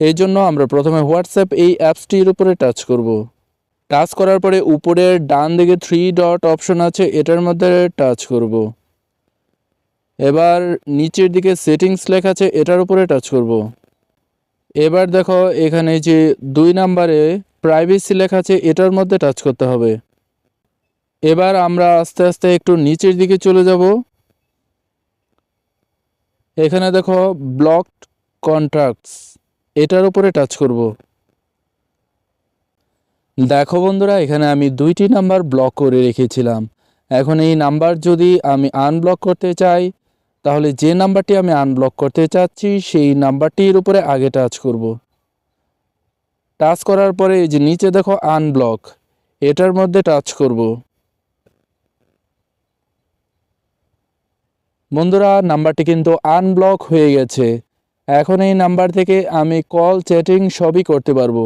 এই জন্য আমরা প্রথমে হোয়াটসঅ্যাপ এই অ্যাপসটির উপরে টাচ করব। টাচ করার পরে উপরের ডান দিকে থ্রি ডট অপশন আছে, এটার মধ্যে টাচ করব। এবার নিচের দিকে সেটিংস লেখা আছে, এটার উপরে টাচ করব। এবার দেখো এখানে যে দুই নাম্বারে প্রাইভেসি লেখা আছে, এটার মধ্যে টাচ করতে হবে। এবার আমরা আস্তে আস্তে একটু নিচের দিকে চলে যাব। এখানে দেখো ব্লকড কন্ট্রাক্টস এটার উপরে টাচ করব। দেখো বন্ধুরা, এখানে আমি দুইটি নাম্বার ব্লক করে রেখেছিলাম। এখন এই নাম্বার যদি আমি আনব্লক করতে চাই, তাহলে যে নাম্বারটি আমি আনব্লক করতে চাচ্ছি, সেই নাম্বারটির উপরে আগে টাচ করব। টাচ করার পরে এই যে নিচে দেখো আনব্লক এটার মধ্যে টাচ করব। বন্ধুরা নাম্বারটি কিন্তু আনব্লক হয়ে গেছে। এখন এই নাম্বার থেকে আমি কল চ্যাটিং সবই করতে পারব।